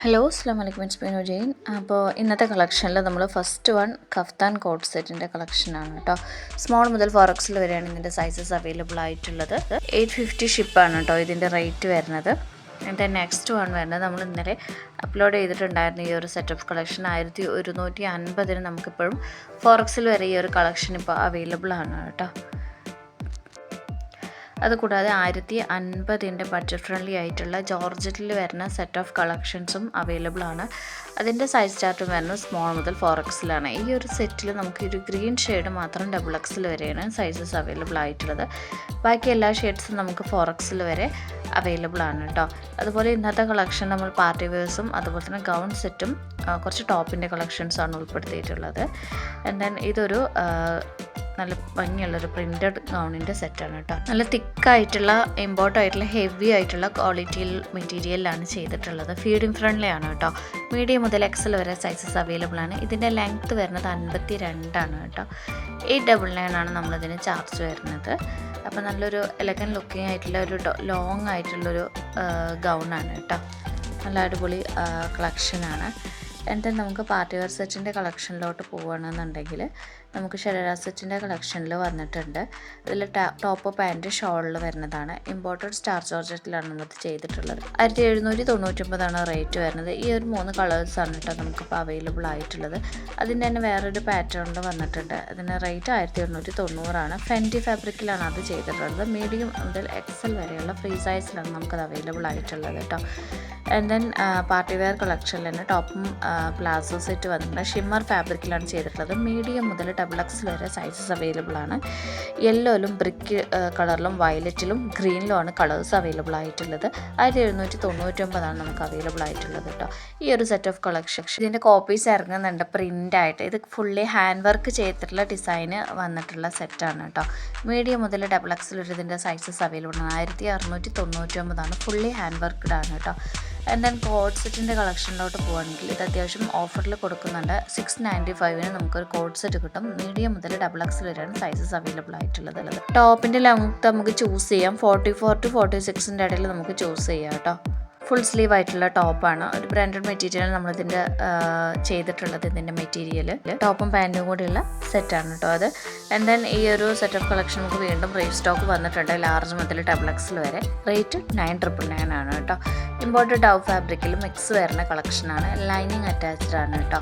Hello അസ്ലാം വലൈക്കും it's Binu Jain അപ്പോൾ ഇന്നത്തെ കളക്ഷനിൽ നമ്മൾ ഫസ്റ്റ് വൺ കഫ്താൻ കോട്ട് സെറ്റിന്റെ കളക്ഷനാണ് കേട്ടോ സ്മോൾ മുതൽ ഫോറക്സിൽ വരെയാണ് ഇതിന്റെ സൈസസ് അവൈലബിൾ ആയിട്ടുള്ളത്. എയ്റ്റ് ഫിഫ്റ്റി ഷിപ്പാണ് കേട്ടോ ഇതിന്റെ റേറ്റ് വരുന്നത്. എന്റെ നെക്സ്റ്റ് വൺ വരുന്നത് നമ്മൾ ഇന്നലെ അപ്ലോഡ് ചെയ്തിട്ടുണ്ടായിരുന്ന ഈ ഒരു സെറ്റ് ഓഫ് കളക്ഷൻ ആയിരത്തി ഒരുന്നൂറ്റി അൻപതിന് നമുക്കിപ്പോഴും ഫോറക്സിൽ വരെ ഈ ഒരു കളക്ഷൻ ഇപ്പോൾ അവൈലബിൾ ആണ് കേട്ടോ അതുകൂടാതെ ആയിരത്തി അൻപതിന്റെ ബഡ്ജറ്റ് ഫ്രണ്ട്ലി ആയിട്ടുള്ള ജോർജറ്റിൽ വരുന്ന സെറ്റ് ഓഫ് കളക്ഷൻസും അവൈലബിൾ ആണ്. അതിന്റെ സൈസ് ചാർട്ടും വരുന്നത് സ്മോൾ മുതൽ ഫോർ എക്സിലാണ് ഈ ഒരു സെറ്റിൽ നമുക്ക് ഒരു ഗ്രീൻ ഷെയ്ഡ് മാത്രം ഡബിൾ എക്സിൽ വരെയാണ് സൈസസ് അവൈലബിൾ ആയിട്ടുള്ളത്. ബാക്കി എല്ലാ ഷെയ്ഡ്സും നമുക്ക് ഫോർ എക്സിൽ വരെ അവൈലബിൾ ആണ് കേട്ടോ അതുപോലെ ഇന്നത്തെ കളക്ഷൻ നമ്മൾ പാർട്ടി വെയേഴ്സും അതുപോലെ തന്നെ ഗൗൺ സെറ്റും കുറച്ച് ടോപ്പിന്റെ കളക്ഷൻസാണ് ഉൾപ്പെടുത്തിയിട്ടുള്ളത്. ആൻഡ് ദെൻ ഇതൊരു നല്ല ഭംഗിയുള്ളൊരു പ്രിന്റഡ് ഗൗണിന്റെ സെറ്റാണ് കേട്ടോ. നല്ല തിക്കായിട്ടുള്ള ഇമ്പോർട്ട് ആയിട്ടുള്ള ഹെവി ആയിട്ടുള്ള ക്വാളിറ്റിയിൽ മെറ്റീരിയലാണ് ചെയ്തിട്ടുള്ളത്. ഫീഡിങ് ഫ്രണ്ട്ലി ആണ് കേട്ടോ. മീഡിയം മുതൽ എക്സൽ വരെ സൈസസ് അവൈലബിൾ ആണ്. ഇതിന്റെ ലെങ്ത്ത് വരുന്നത് അൻപത്തി രണ്ടാണ് കേട്ടോ. എയ്റ്റ് ഡബിൾ നയൻ ആണ് നമ്മളിതിന് ചാർജ് വരുന്നത്. അപ്പോൾ നല്ലൊരു എലഗൻ ലുക്കിംഗ് ആയിട്ടുള്ള ഒരു ലോങ് ആയിട്ടുള്ളൊരു ഗൗണാണ് കേട്ടോ. നല്ല അടിപൊളി കളക്ഷനാണ് എന്നിട്ട് നമുക്ക് പാർട്ടി വെയർ സെറ്റിന്റെ കളക്ഷനിലോട്ട് പോവുകയാണെന്നുണ്ടെങ്കിൽ നമുക്ക് സെറ്റിന്റെ കളക്ഷനിൽ വന്നിട്ടുണ്ട്. ഇതിൽ ടോപ്പ് പാന്റ് ഷോളിൽ വരുന്നതാണ്. ഇമ്പോർട്ടഡ് സ്റ്റാർ ജോർജറ്റിലാണ് നമ്മളിത് ചെയ്തിട്ടുള്ളത്. ആയിരത്തി എഴുന്നൂറ്റി തൊണ്ണൂറ്റൊമ്പതാണ് റേറ്റ് വരുന്നത്. ഈ ഒരു മൂന്ന് കളേഴ്സാണ് കേട്ടോ നമുക്കിപ്പോൾ അവൈലബിൾ ആയിട്ടുള്ളത്. അതിന്റെ തന്നെ വേറൊരു പാറ്റേണിൽ വന്നിട്ടുണ്ട്. അതിന്റെ റേറ്റ് ആയിരത്തി എണ്ണൂറ്റി തൊണ്ണൂറാണ്. ഫെന്റി ഫാബ്രിക്കിലാണ് അത് ചെയ്തിട്ടുള്ളത്. മീഡിയം മുതൽ എക്സൽ വരെയുള്ള ഫ്രീ സൈസിലാണ് നമുക്കത് അവൈലബിൾ ആയിട്ടുള്ളത് കേട്ടോ ആൻഡ് ദെൻ പാർട്ടി വെയർ കളക്ഷനിൽ തന്നെ ടോപ്പും പ്ലാസോ സെറ്റ് വന്നിട്ടുണ്ട്. ഷിമ്മർ ഫാബ്രിക്കിലാണ് ചെയ്തിട്ടുള്ളത്. മീഡിയം മുതൽ ഡബിൾ എക്സ് വരെ സൈസസ് അവൈലബിൾ ആണ്. യെല്ലോയിലും ബ്രിക്ക് കളറിലും വയലറ്റിലും ഗ്രീനിലുമാണ് കളേഴ്സ് അവൈലബിൾ ആയിട്ടുള്ളത്. ആയിരത്തി എഴുന്നൂറ്റി തൊണ്ണൂറ്റൊമ്പതാണ് നമുക്ക് അവൈലബിൾ ആയിട്ടുള്ളത് കേട്ടോ ഈ ഒരു സെറ്റ് ഓഫ് കളക്ഷൻ ഇതിന്റെ കോപ്പീസ് ഇറങ്ങുന്നുണ്ട് പ്രിന്റ് ആയിട്ട്. ഇത് ഫുള്ളി ഹാൻഡ് വർക്ക് ചെയ്തിട്ടുള്ള ഡിസൈന് വന്നിട്ടുള്ള സെറ്റാണ് കേട്ടോ മീഡിയം മുതൽ ഡബിൾ എക്സിൽ ഒരു ഇതിന്റെ സൈസസ് അവൈലബിൾ ആണ്. ആയിരത്തി അറുന്നൂറ്റി തൊണ്ണൂറ്റൊമ്പതാണ് ഫുള്ളി ഹാൻഡ് വർക്ക്ഡ് ആണ് കേട്ടോ ആൻഡ് ദെൻ കോഡ് സെറ്റിന്റെ കളക്ഷനിലോട്ട് പോകുകയാണെങ്കിൽ ഇത് അത്യാവശ്യം ഓഫറിൽ കൊടുക്കുന്നുണ്ട്. സിക്സ് നയന്റി ഫൈവിന് നമുക്കൊരു കോഡ് സെറ്റ് കിട്ടും. മീഡിയം മുതൽ ഡബിൾ എക്സ് വരെയാണ് സൈസസ് അവൈലബിൾ ആയിട്ടുള്ളത്. ടോപ്പിന്റെ ലെങ്ത് നമുക്ക് ചൂസ് ചെയ്യാം. ഫോർട്ടി ഫോർ ടു ഫോർട്ടി സിക്സിന്റെ ഇടയിൽ നമുക്ക് ചൂസ് ചെയ്യാം കേട്ടോ ഫുൾ സ്ലീവ് ആയിട്ടുള്ള ടോപ്പാണ് ഒരു ബ്രാൻഡഡ് മെറ്റീരിയൽ നമ്മളിതിന്റെ ചെയ്തിട്ടുള്ളത് ഇതിന്റെ മെറ്റീരിയൽ ടോപ്പും പാന്റും കൂടിയുള്ള സെറ്റാണ് കേട്ടോ അത്. ആൻഡ് ദെൻ ഈ ഒരു സെറ്റ് ഓഫ് കളക്ഷൻ നമുക്ക് വീണ്ടും റേറ്റ് സ്റ്റോക്ക് വന്നിട്ടുണ്ട് ലാർജ് മുതൽ ഡബിൾ എക്സിൽ വരെ. റേറ്റ് നയൻ ട്രിപ്പിൾ നയൻ ആണ് കേട്ടോ ഇമ്പോർട്ടഡ് ഡൗ ഫാബ്രിക്കിൽ മിക്സ് വരുന്ന കളക്ഷനാണ് ലൈനിങ് അറ്റാച്ച്ഡ് ആണ് കേട്ടോ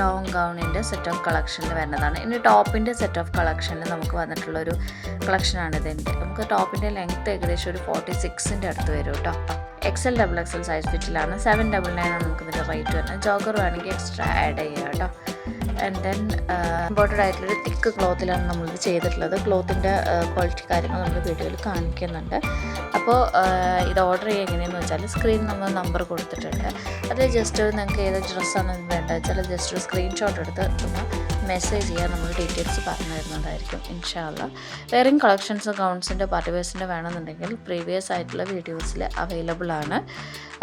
ലോങ് ഗൗണിന്റെ സെറ്റ് ഓഫ് കളക്ഷനിൽ വരുന്നതാണ്. ഇനി ടോപ്പിന്റെ സെറ്റ് ഓഫ് കളക്ഷനിൽ നമുക്ക് വന്നിട്ടുള്ളൊരു കളക്ഷനാണ് ഇതിന്റെ നമുക്ക് ടോപ്പിന്റെ ലെങ്ത്ത് ഏകദേശം ഒരു ഫോർട്ടി സിക്സിന്റെ അടുത്ത് വരും കേട്ടോ എക്സൽ ഡബിൾ എക്സൽ സൈസ് ഫിറ്റിലാണ് സെവൻ ഡബിൾ നയൻ ആണ് നമുക്ക് ഇതിന്റെ റേറ്റ് വരുന്നത്. ജോഗർ വേണമെങ്കിൽ എക്സ്ട്രാ ആഡ് ചെയ്യാം കേട്ടോ. ആൻഡ് ദെൻ ഇമ്പോർട്ടഡ് ആയിട്ടുള്ളൊരു തിക്ക് ക്ലോത്തിലാണ് നമ്മളിത് ചെയ്തിട്ടുള്ളത്. ക്ലോത്തിന്റെ ക്വാളിറ്റി കാര്യങ്ങൾ നമ്മൾ വീഡിയോയിൽ കാണിക്കുന്നുണ്ട്. അപ്പോൾ ഇത് ഓർഡർ ചെയ്യുക എങ്ങനെയെന്ന് വെച്ചാൽ സ്ക്രീൻ നമ്മൾ നമ്പർ കൊടുത്തിട്ടുണ്ട്. അത് ജസ്റ്റ് നിങ്ങൾക്ക് ഏത് ഡ്രസ്സാണ് വേണ്ടത് വെച്ചാൽ ജസ്റ്റ് ഒരു സ്ക്രീൻഷോട്ട് എടുത്ത് ഒന്ന് മെസ്സേജ് ചെയ്യാൻ നമ്മൾ ഡീറ്റെയിൽസ് പറഞ്ഞു തരുന്നതായിരിക്കും ഇൻഷാല്ല വേറെയും കളക്ഷൻസ് ഗൗൺസിന്റെ പാർട്ടിവേഴ്സിന്റെ വേണമെന്നുണ്ടെങ്കിൽ പ്രീവിയസ് ആയിട്ടുള്ള വീഡിയോസിൽ അവൈലബിൾ ആണ്.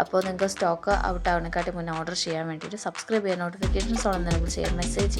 അപ്പോൾ നിങ്ങൾക്ക് സ്റ്റോക്ക് ഔട്ട് ആവണേക്കാട്ടി മുന്നേ ഓർഡർ ചെയ്യാൻ വേണ്ടിയിട്ട് സബ്സ്ക്രൈബ് ചെയ്യാൻ നോട്ടിഫിക്കേഷൻസ് ഓൺ എന്തെങ്കിലും ചെയ്യാൻ മെസ്സേജ്